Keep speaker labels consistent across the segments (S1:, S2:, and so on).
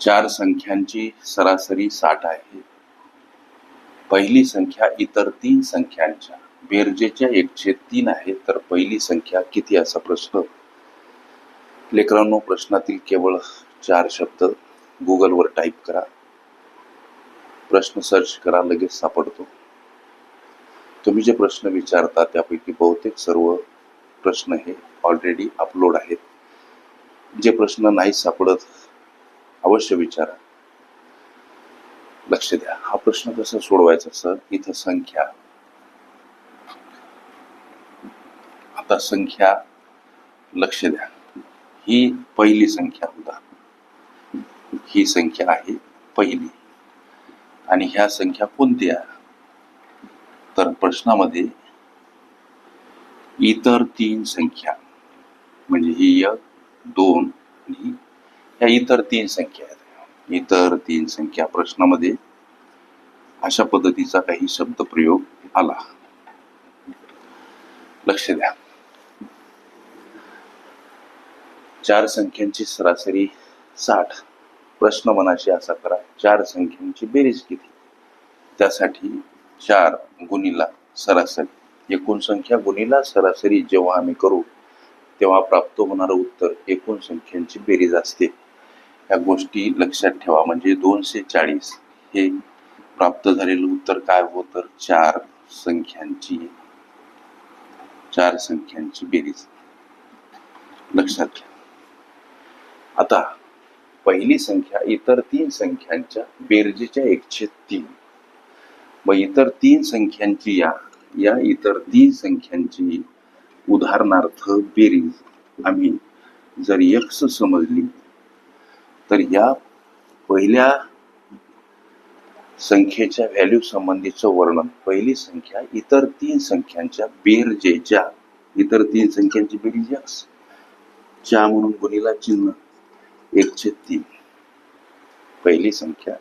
S1: चार संख्यांची सरासरी साठ आहे. पहिली संख्या इतर तीन संख्यांच्या बेरजेच्या एकशे तीन आहे तर पहिली संख्या किती? असा प्रश्न. लेकरांनो प्रश्नातील केवळ चार शब्द गुगलवर टाईप करा. प्रश्न सर्च करा लगेच सापडतो. तुम्ही जे प्रश्न विचारता त्यापैकी बहुतेक सर्व प्रश्न हे ऑलरेडी अपलोड आहेत. जे प्रश्न नाही सापडत अवश्य विचारा. लक्ष द्या. हा प्रश्न कसा सोडवायचा सर? इथं संख्या. आता संख्या लक्ष द्या. ही पहिली संख्या होता. ही संख्या आहे पहिली. आणि ह्या संख्या कोणत्या? तर प्रश्नामध्ये इतर तीन संख्या. म्हणजे ही एक दोन आणि ह्या इतर तीन संख्या आहेत. इतर तीन संख्या प्रश्नामध्ये अशा पद्धतीचा काही शब्द प्रयोग आला. लक्ष द्या. चार संख्यांची सरासरी साठ. प्रश्न मनाशी असा करा चार संख्यांची बेरीज किती? त्यासाठी चार गुणीला सरासरी. एकूण संख्या गुणीला सरासरी जेव्हा आम्ही करू तेव्हा प्राप्त होणारं उत्तर एकूण संख्यांची बेरीज असते. या गोष्टी लक्षात ठेवा. म्हणजे दोनशे चाळीस हे प्राप्त झालेलं उत्तर काय हो तर चार संख्यांची चार संख्यांची बेरीज. लक्षात घ्या आता पहिली संख्या इतर तीन संख्यांच्या बेरजेच्या एकशे तीन. मग इतर तीन संख्यांची या या इतर तीन संख्यांची उदाहरणार्थ बेरीज. आम्ही जर यक्ष समजली तर या पहिल्या संख्येच्या व्हॅल्यू संबंधीचं वर्णन पहिली संख्या इतर तीन संख्यांच्या बेरजेच्या इतर तीन संख्यांची बेरीज यक्स च्या म्हणून गुणीला चिन्ह एकशे तीन. पहिली संख्या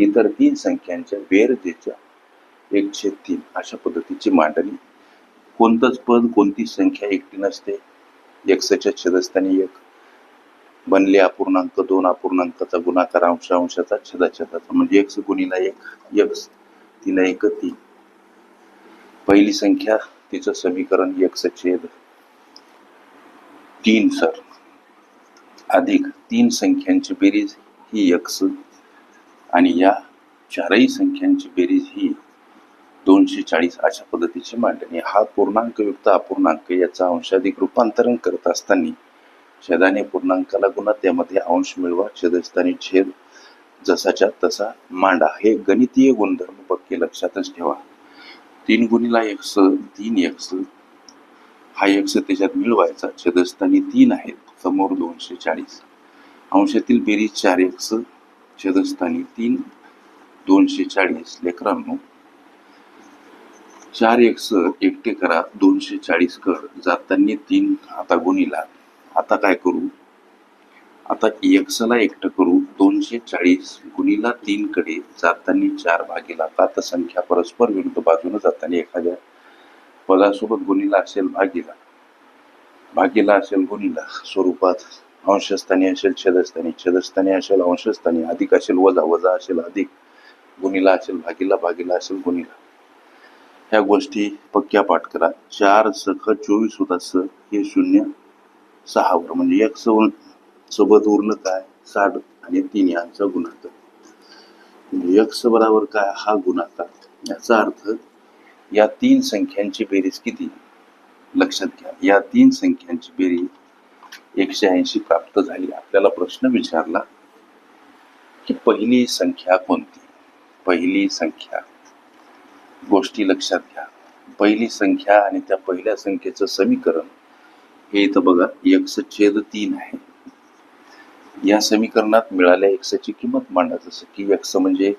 S1: इतर तीन संख्यांच्या बेरजेच्या एकशे तीन. अशा पद्धतीची मांडणी. कोणतंच पद कोणती संख्या एकटी नसते. एक्सच्या छेदस्थानी एक. बनले अपूर्णांक दोन अपूर्णांकाचा गुणाकार अंश अंशाचा छेदाछेदाचा. म्हणजे एक्स गुणीला एक एक्स तीन एक तीन पहिली संख्या तिचं समीकरण एक्स छेद तीन सर. अधिक तीन संख्यांची बेरीज ही एक्स आणि या चारही संख्यांची बेरीज ही दोनशे चाळीस अशा पद्धतीची मांडणी. हा पूर्णांकयुक्त अपूर्णांक याचा अंशाधिक रूपांतरण करत असताना छेदाने पूर्णांकाला गुणा त्यामध्ये अंश मिळवा छेदस्थानी छेद जसाच्या तसा मांडा. हे गणितीय गुणधर्म पक्के लक्षातच ठेवा. तीन गुणीला एक्स तीन एक्स हा एक्स त्याच्यात मिळवायचा. छेदस्थानी तीन आहेत समोर दोनशे चाळीस. अंशातील बेरीज चार एक्स छेदस्थानी तीन दोनशे चाळीस. लेकरांनो चार एक्स एकटे करा दोनशे चाळीस कर. जाताना तीन आता गुणीला. आता काय करू? आता एक्सला एकटं करू दोनशे चाळीस गुणीला तीन कडे जाताना चार भागीला का संख्या परस्पर विरुद्ध बाजूने जाताना एखाद्या पदासोबत गुणीला असेल भागीला. भागीला असेल गुणीला स्वरूपात अंशस्थानी असेल छेदस्थानी छेदस्थानी असेल अंशस्थानी अधिक असेल वजा वजा असेल अधिक गुणीला असेल भागीला भागीला असेल गुणीला. ह्या गोष्टी पक्क्या पाठ करा. चार सख चोवीस होता स हे शून्य. सहावर म्हणजे एक सवन सोबत उरलं काय? साठ आणि तीन यांचा गुणाकार. म्हणजे एक्स बरोबर काय? हा गुणाकार. याचा अर्थ या तीन संख्यांची बेरीज किती? लक्षात घ्या. या तीन संख्यांची बेरीज एकशे ऐंशी प्राप्त झाली. आपल्याला प्रश्न विचारला की पहिली संख्या कोणती? पहिली संख्या. गोष्टी लक्षात घ्या. पहिली संख्या आणि त्या पहिल्या संख्येचं समीकरण हे इथं बघा एक्स छेद तीन आहे. या समीकरणात मिळाल्या एक्सची किंमत मांडा जसं की एक्स म्हणजे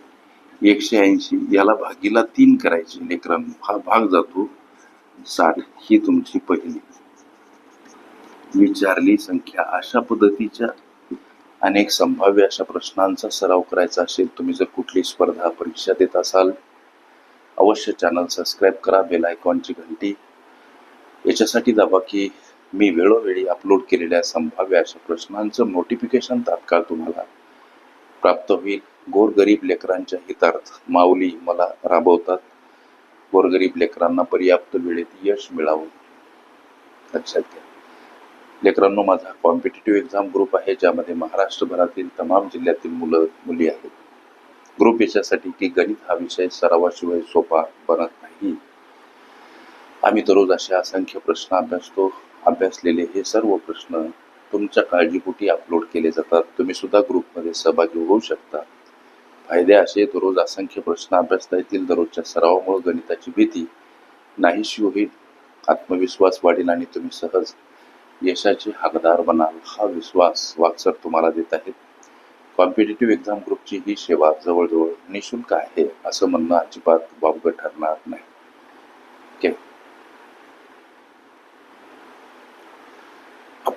S1: एकशे ऐंशी याला भागीला तीन करायची. लेकरांनो हा भाग जातो साठ ही तुमची पहिली. विचारली संख्या अशा पद्धतीच्या अनेक संभाव्य अशा प्रश्नांचा सराव करायचा असेल तुम्ही जर कुठली स्पर्धा परीक्षा देत असाल अवश्य चॅनल सबस्क्राईब करा बेल आयकॉनची घंटी. याच्यासाठी दाबा की मी वेळोवेळी अपलोड केलेल्या संभाव्य अशा प्रश्नांचं नोटिफिकेशन तात्काळ तुम्हाला प्राप्त होईल. गोरगरीब लेकरांच्या हितार्थ माऊली मला राबवतात. गोरगरीब लेकरांना पर्याप्त वेळेत यश मिळावं. लक्षात घ्या. लेकरांनो माझा कॉम्पिटेटिव्ह एक्झाम ग्रुप आहे ज्यामध्ये महाराष्ट्रभरातील तमाम जिल्ह्यातील मुलं मुली आहेत. ग्रुप याच्यासाठी की गणित हा विषय सरावाशिवाय सोपा बनत नाही. आम्ही दररोज असे असंख्य प्रश्न अभ्यासतो. अभ्यासलेले हे सर्व प्रश्न तुमच्या काळजीपोटी अपलोड केले जातात. तुम्ही सुद्धा ग्रुपमध्ये सहभागी होऊ शकता. फायदे असे दररोज असंख्य प्रश्न अभ्यासता येतील दररोजच्या सरावामुळे गणिताची भीती नाहीशी होईल. आत्मविश्वास वाढेल आणि तुम्ही सहज यशाचे हकदार बनाल. हा विश्वास वाक्सर तुम्हाला देत आहेत. कॉम्पिटेटिव्ह एक्झाम ग्रुपची ही सेवा जवळजवळ निशुल्क आहे असं म्हणणं अजिबात बाबग ठरणार नाही.